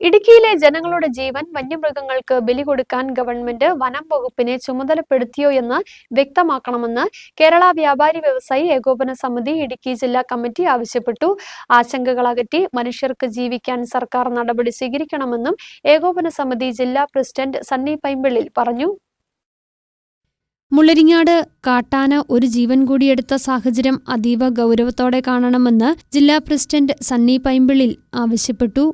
ഇടുക്കിയിലെ ജനങ്ങളുടെ ജീവൻ വന്യമൃഗങ്ങൾക്ക് ബലി കൊടുക്കാൻ ഗവൺമെന്റ് വനം വകുപ്പിനെ ചുമതലപ്പെടുത്തിയോ എന്ന് വ്യക്തമാക്കണമെന്ന് കേരള വ്യാപാരി വ്യവസായി ഏകോപന സമിതി ഇടുക്കി ജില്ലാ കമ്മിറ്റി ആവശ്യപ്പെട്ടു. ആശങ്കകൾ അകറ്റി മനുഷ്യർക്ക് ജീവിക്കാൻ സർക്കാർ നടപടി സ്വീകരിക്കണമെന്നും ഏകോപന സമിതി ജില്ലാ പ്രസിഡന്റ് സണ്ണി പൈമ്പിള്ളിൽ പറഞ്ഞു. മുള്ളരിങ്ങാട് കാട്ടാന ഒരു ജീവൻ കൂടിയെടുത്ത സാഹചര്യം അതീവ ഗൗരവത്തോടെ കാണണമെന്ന് ജില്ലാ പ്രസിഡന്റ് സണ്ണി പൈമ്പിളിൽ ആവശ്യപ്പെട്ടു.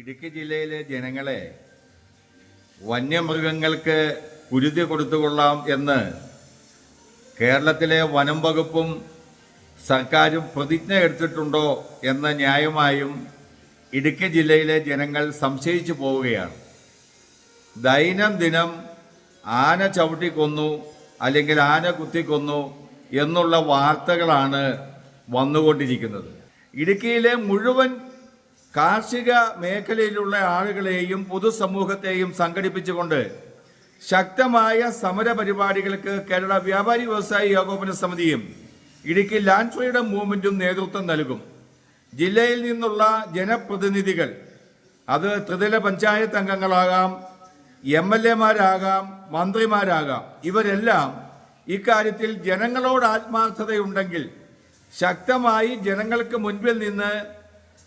ഇടുക്കി ജില്ലയിലെ ജനങ്ങളെ വന്യമൃഗങ്ങൾക്ക് കുരുതി കൊടുത്തുകൊള്ളാം എന്ന് കേരളത്തിലെ വനം വകുപ്പും സർക്കാരും പ്രതിജ്ഞ എടുത്തിട്ടുണ്ടോ എന്ന് ന്യായമായും ഇടുക്കി ജില്ലയിലെ ജനങ്ങൾ സംശയിച്ചു പോവുകയാണ്. ദൈനംദിനം ആന ചവിട്ടിക്കൊന്നു അല്ലെങ്കിൽ ആന കുത്തിക്കൊന്നു എന്നുള്ള വാർത്തകളാണ് വന്നുകൊണ്ടിരിക്കുന്നത്. ഇടുക്കിയിലെ മുഴുവൻ കാർഷിക മേഖലയിലുള്ള ആളുകളെയും പൊതുസമൂഹത്തെയും സംഘടിപ്പിച്ചുകൊണ്ട് ശക്തമായ സമര പരിപാടികൾക്ക് കേരള വ്യാപാരി വ്യവസായി ഏകോപന സമിതിയും ഇടുക്കി ലാൻഡ് ഫ്രീഡം മൂവ്മെന്റും നേതൃത്വം നൽകും. ജില്ലയിൽ നിന്നുള്ള ജനപ്രതിനിധികൾ അത് ത്രിതല പഞ്ചായത്ത് അംഗങ്ങളാകാം എം എൽ എമാരാകാം മന്ത്രിമാരാകാം ഇവരെല്ലാം ഇക്കാര്യത്തിൽ ജനങ്ങളോട് ആത്മാർത്ഥതയുണ്ടെങ്കിൽ ശക്തമായി ജനങ്ങൾക്ക് മുൻപിൽ നിന്ന്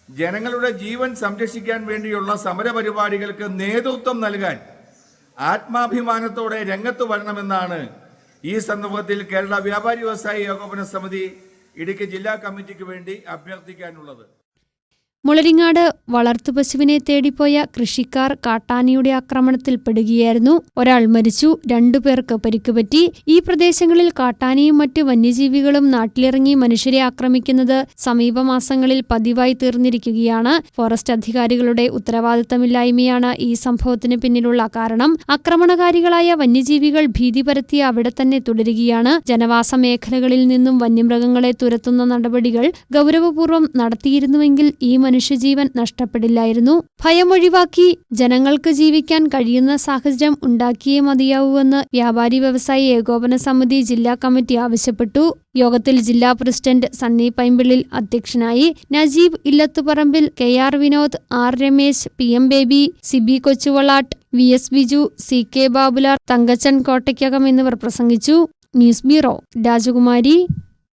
ജനങ്ങളുടെ ജീവൻ സംരക്ഷിക്കാൻ വേണ്ടിയുള്ള സമരപരിപാടികൾക്ക് നേതൃത്വം നൽകാൻ ആത്മാഭിമാനത്തോടെ രംഗത്ത് വരണമെന്നാണ് ഈ സന്ദർഭത്തിൽ കേരള വ്യാപാരി വ്യവസായി ഏകോപന സമിതി ഇടുക്കി ജില്ലാ കമ്മിറ്റിക്ക് വേണ്ടി അഭ്യർത്ഥിക്കാനുള്ളത്. മുളരിങ്ങാട് വളർത്തുപശുവിനെ തേടിപ്പോയ കൃഷിക്കാർ കാട്ടാനയുടെ ആക്രമണത്തിൽപ്പെടുകയായിരുന്നു ഒരാൾ മരിച്ചു രണ്ടുപേർക്ക് പരിക്കുപറ്റി. ഈ പ്രദേശങ്ങളിൽ കാട്ടാനിയും മറ്റ് വന്യജീവികളും നാട്ടിലിറങ്ങി മനുഷ്യരെ ആക്രമിക്കുന്നത് സമീപ മാസങ്ങളിൽ പതിവായി തീർന്നിരിക്കുകയാണ്. ഫോറസ്റ്റ് അധികാരികളുടെ ഉത്തരവാദിത്തമില്ലായ്മയാണ് ഈ സംഭവത്തിന് പിന്നിലുള്ള കാരണം. ആക്രമണകാരികളായ വന്യജീവികൾ ഭീതി പരത്തി അവിടെ തന്നെ തുടരുകയാണ്. ജനവാസ മേഖലകളിൽ നിന്നും വന്യമൃഗങ്ങളെ തുരത്തുന്ന നടപടികൾ ഗൗരവപൂർവം നടത്തിയിരുന്നുവെങ്കിൽ ഈ മനുഷ്യജീവൻ നഷ്ടപ്പെടില്ലായിരുന്നു. ഭയമൊഴിവാക്കി ജനങ്ങൾക്ക് ജീവിക്കാൻ കഴിയുന്ന സാഹചര്യം ഉണ്ടാക്കിയേ മതിയാവൂവെന്ന് വ്യാപാരി വ്യവസായി ഏകോപന സമിതി ജില്ലാ കമ്മിറ്റി ആവശ്യപ്പെട്ടു. യോഗത്തിൽ ജില്ലാ പ്രസിഡന്റ് സണ്ണി പൈമ്പിളിൽ അധ്യക്ഷനായി Najeeb Illathuparambil K R Vinod R Ramesh P M Baby Siby Kochuvalattu V S Biju C K Babular Thankachan Kottaykkakam എന്നിവർ പ്രസംഗിച്ചു. ന്യൂസ് ബ്യൂറോ രാജകുമാരി.